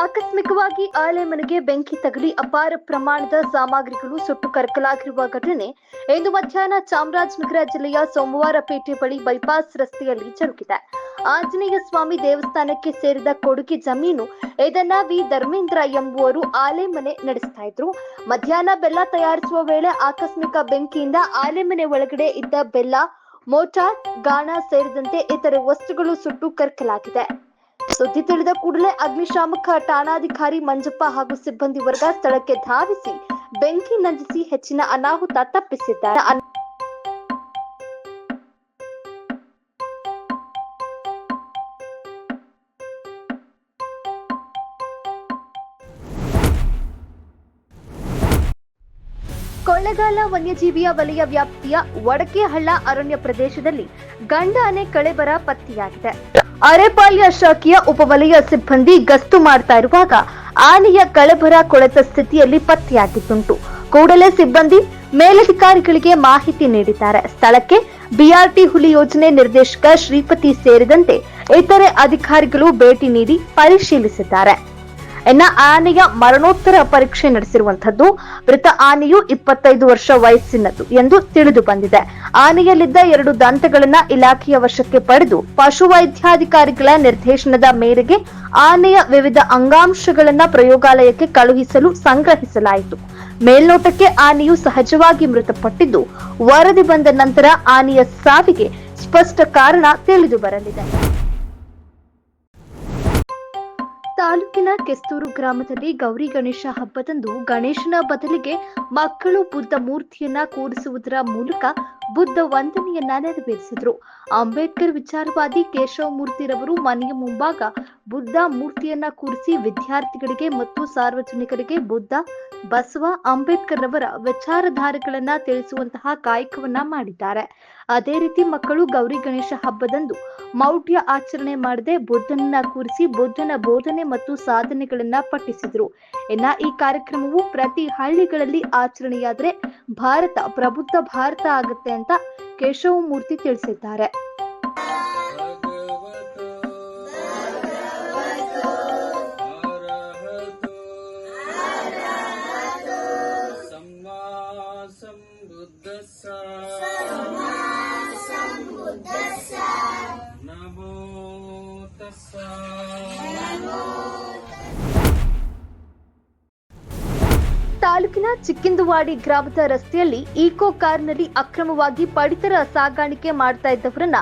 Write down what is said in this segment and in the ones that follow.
ಆಕಸ್ಮಿಕವಾಗಿ ಆಲೆಮನೆಗೆ ಬೆಂಕಿ ತಗುಲಿ ಅಪಾರ ಪ್ರಮಾಣದ ಸಾಮಗ್ರಿಗಳು ಸುಟ್ಟು ಕರಕಲಾಗಿರುವ ಘಟನೆ ಇಂದು ಮಧ್ಯಾಹ್ನ ಚಾಮರಾಜನಗರ ಜಿಲ್ಲೆಯ ಸೋಮವಾರಪೇಟೆ ಬಳಿ ಬೈಪಾಸ್ ರಸ್ತೆಯಲ್ಲಿ ಜರುಗಿದೆ. ಆಂಜನೇಯ ಸ್ವಾಮಿ ದೇವಸ್ಥಾನಕ್ಕೆ ಸೇರಿದ ಕೊಡುಗೆ ಜಮೀನು ಇದನ್ನ ವಿ. ಧರ್ಮೇಂದ್ರ ಎಂಬುವರು ಆಲೆಮನೆ ನಡೆಸ್ತಾ ಇದ್ರು. ಮಧ್ಯಾಹ್ನ ಬೆಲ್ಲ ತಯಾರಿಸುವ ವೇಳೆ ಆಕಸ್ಮಿಕ ಬೆಂಕಿಯಿಂದ ಆಲೆಮನೆ ಒಳಗಡೆ ಇದ್ದ ಬೆಲ್ಲ, ಮೋಟಾರ್, ಗಾಣ ಸೇರಿದಂತೆ ಇತರೆ ವಸ್ತುಗಳು ಸುಟ್ಟು ಕರಕಲಾಗಿದೆ. ಸುದ್ದಿ ತಿಳಿದ ಕೂಡಲೇ ಅಗ್ನಿಶಾಮಕ ಠಾಣಾಧಿಕಾರಿ ಮಂಜಪ್ಪ ಹಾಗೂ ಸಿಬ್ಬಂದಿ ವರ್ಗ ಸ್ಥಳಕ್ಕೆ ಧಾವಿಸಿ ಬೆಂಕಿ ನಂದಿಸಿ ಹೆಚ್ಚಿನ ಅನಾಹುತ ತಪ್ಪಿಸಿದ್ದಾರೆ. ಕೊಳ್ಳೆಗಾಲ ವನ್ಯಜೀವಿಯ ವಲಯ ವ್ಯಾಪ್ತಿಯ ವಡಕೆಹಳ್ಳ ಅರಣ್ಯ ಪ್ರದೇಶದಲ್ಲಿ ಗಂಡ ಅನೆ ಕಳೆಬರ ಪತ್ತೆಯಾಗಿದೆ. ಅರೆಪಾಳ್ಯ ಶಾಖೆಯ ಉಪವಲಯ ಸಿಬ್ಬಂದಿ ಗಸ್ತು ಮಾಡ್ತಾ ಇರುವಾಗ ಆನೆಯ ಕಳಬರ ಕೊಳೆತ ಸ್ಥಿತಿಯಲ್ಲಿ ಪತ್ತೆಯಾಗಿದ್ದುಂಟು. ಕೂಡಲೇ ಸಿಬ್ಬಂದಿ ಮೇಲಧಿಕಾರಿಗಳಿಗೆ ಮಾಹಿತಿ ನೀಡಿದ್ದಾರೆ. ಸ್ಥಳಕ್ಕೆ ಬಿಆರ್ಟಿ ಹುಲಿ ಯೋಜನೆ ನಿರ್ದೇಶಕ ಶ್ರೀಪತಿ ಸೇರಿದಂತೆ ಇತರೆ ಅಧಿಕಾರಿಗಳು ಭೇಟಿ ನೀಡಿ ಪರಿಶೀಲಿಸಿದ್ದಾರೆ. ಇನ್ನ ಆನೆಯ ಮರಣೋತ್ತರ ಪರೀಕ್ಷೆ ನಡೆಸಿರುವಂತದ್ದು ಮೃತ ಆನೆಯು ಇಪ್ಪತ್ತೈದು ವರ್ಷ ವಯಸ್ಸಿನದ್ದು ಎಂದು ತಿಳಿದು ಬಂದಿದೆ. ಆನೆಯಲ್ಲಿದ್ದ ಎರಡು ದಂತಗಳನ್ನ ಇಲಾಖೆಯ ವಶಕ್ಕೆ ಪಡೆದು ಪಶುವೈದ್ಯಾಧಿಕಾರಿಗಳ ನಿರ್ದೇಶನದ ಮೇರೆಗೆ ಆನೆಯ ವಿವಿಧ ಅಂಗಾಂಶಗಳನ್ನ ಪ್ರಯೋಗಾಲಯಕ್ಕೆ ಕಳುಹಿಸಲು ಸಂಗ್ರಹಿಸಲಾಯಿತು. ಮೇಲ್ನೋಟಕ್ಕೆ ಆನೆಯು ಸಹಜವಾಗಿ ಮೃತಪಟ್ಟಿದ್ದು, ವರದಿ ಬಂದ ನಂತರ ಆನೆಯ ಸಾವಿಗೆ ಸ್ಪಷ್ಟ ಕಾರಣ ತಿಳಿದು ಬರಲಿದೆ. ತಾಲೂಕಿನ ಕೆಸ್ತೂರು ಗ್ರಾಮದಲ್ಲಿ ಗೌರಿ ಗಣೇಶ ಹಬ್ಬದಂದು ಗಣೇಶನ ಬದಲಿಗೆ ಮಕ್ಕಳು ಬುದ್ಧ ಮೂರ್ತಿಯನ್ನ ಕೂರಿಸುವುದರ ಮೂಲಕ ಬುದ್ಧ ವಂದನೆಯನ್ನ ನೆರವೇರಿಸಿದ್ರು ಅಂಬೇಡ್ಕರ್ ವಿಚಾರವಾದಿ ಕೇಶವ ಮೂರ್ತಿರವರು ಮನೆಯ ಮುಂಭಾಗ ಬುದ್ಧ ಮೂರ್ತಿಯನ್ನ ಕೂರಿಸಿ ವಿದ್ಯಾರ್ಥಿಗಳಿಗೆ ಮತ್ತು ಸಾರ್ವಜನಿಕರಿಗೆ ಬುದ್ಧ, ಬಸವ ಅಂಬೇಡ್ಕರ್ ರವರ ವಿಚಾರಧಾರೆಗಳನ್ನ ತಿಳಿಸುವಂತಹ ಕಾಯಕವನ್ನ ಮಾಡಿದ್ದಾರೆ. ಅದೇ ರೀತಿ ಮಕ್ಕಳು ಗೌರಿ ಗಣೇಶ ಹಬ್ಬದಂದು ಮೌಢ್ಯ ಆಚರಣೆ ಮಾಡದೆ ಬುದ್ಧನನ್ನ ಕೂರಿಸಿ ಬುದ್ಧನ ಬೋಧನೆ ಮತ್ತು ಸಾಧನೆಗಳನ್ನ ಪಠಿಸಿದ್ರು. ಇನ್ನ ಈ ಕಾರ್ಯಕ್ರಮವು ಪ್ರತಿ ಹಳ್ಳಿಗಳಲ್ಲಿ ಆಚರಣೆಯಾದ್ರೆ ಭಾರತ, ಪ್ರಬುದ್ಧ ಭಾರತ ಆಗುತ್ತೆ ಅಂತ ಕೇಶವ ಮೂರ್ತಿ ತಿಳಿಸಿದ್ದಾರೆ. Uh... ತಾಲೂಕಿನ ಚಿಕ್ಕಿಂದುವಾಡಿ ಗ್ರಾಮದ ರಸ್ತೆಯಲ್ಲಿ ಈಕೋ ಕಾರ್ನಲ್ಲಿ ಅಕ್ರಮವಾಗಿ ಪಡಿತರ ಸಾಗಾಣಿಕೆ ಮಾಡ್ತಾ ಇದ್ದವರನ್ನ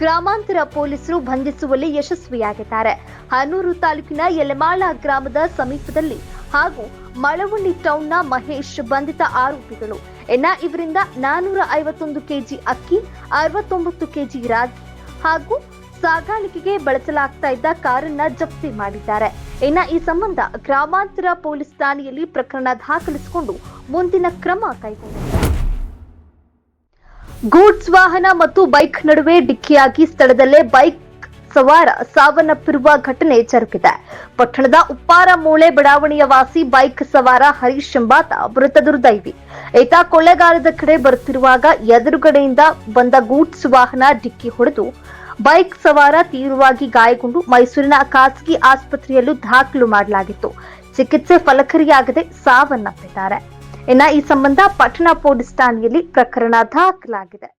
ಗ್ರಾಮಾಂತರ ಪೊಲೀಸರು ಬಂಧಿಸುವಲ್ಲಿ ಯಶಸ್ವಿಯಾಗಿದ್ದಾರೆ. ಹನೂರು ತಾಲೂಕಿನ ಯಲೆಮಾಳ ಗ್ರಾಮದ ಸಮೀಪದಲ್ಲಿ ಹಾಗೂ ಮಳವಳ್ಳಿ ಟೌನ್ನ ಮಹೇಶ್ ಬಂಧಿತ ಆರೋಪಿಗಳು. ಇನ್ನ ಇವರಿಂದ ನಾನೂರ ಐವತ್ತೊಂದು ಕೆಜಿ ಅಕ್ಕಿ, ಅರವತ್ತೊಂಬತ್ತು ಕೆಜಿ ರಾಗಿ ಹಾಗೂ ಸಾಗಾಣಿಕೆಗೆ ಬಳಸಲಾಗ್ತಾ ಇದ್ದ ಕಾರನ್ನ ಜಪ್ತಿ ಮಾಡಿದ್ದಾರೆ. ಇನ್ನ ಈ ಸಂಬಂಧ ಗ್ರಾಮಾಂತರ ಪೊಲೀಸ್ ಠಾಣೆಯಲ್ಲಿ ಪ್ರಕರಣ ದಾಖಲಿಸಿಕೊಂಡು ಮುಂದಿನ ಕ್ರಮ ಕೈಗೊಂಡಿದ್ದಾರೆ. ಗೂಡ್ಸ್ ವಾಹನ ಮತ್ತು ಬೈಕ್ ನಡುವೆ ಡಿಕ್ಕಿಯಾಗಿ ಸ್ಥಳದಲ್ಲೇ ಬೈಕ್ ಸವಾರ ಸಾವನ್ನಪ್ಪಿರುವ ಘಟನೆ ಜರುಗಿದೆ. ಪಟ್ಟಣದ ಉಪ್ಪಾರ ಮೂಳೆ ಬಡಾವಣೆಯ ವಾಸಿ ಬೈಕ್ ಸವಾರ ಹರೀಶ್ ಎಂಬಾತ ಮೃತ ದುರ್ದೈವಿ. ಈತ ಕೊಳ್ಳೆಗಾಲದ ಕಡೆ ಬರುತ್ತಿರುವಾಗ ಎದುರುಗಡೆಯಿಂದ ಬಂದ ಗೂಡ್ಸ್ ವಾಹನ ಡಿಕ್ಕಿ ಹೊಡೆದು ಬೈಕ್ ಸವಾರ ತೀವ್ರವಾಗಿ ಗಾಯಗೊಂಡು ಮೈಸೂರಿನ ಖಾಸಗಿ ಆಸ್ಪತ್ರೆಯಲ್ಲೂ ದಾಖಲು ಮಾಡಲಾಗಿತ್ತು. ಚಿಕಿತ್ಸೆ ಫಲಕರಿಯಾಗದೆ ಸಾವನ್ನಪ್ಪಿದ್ದಾರೆ. ಇನ್ನ ಈ ಸಂಬಂಧ ಪಟ್ಟಣ ಪೊಲೀಸ್ ಠಾಣೆಯಲ್ಲಿ ಪ್ರಕರಣ ದಾಖಲಾಗಿದೆ.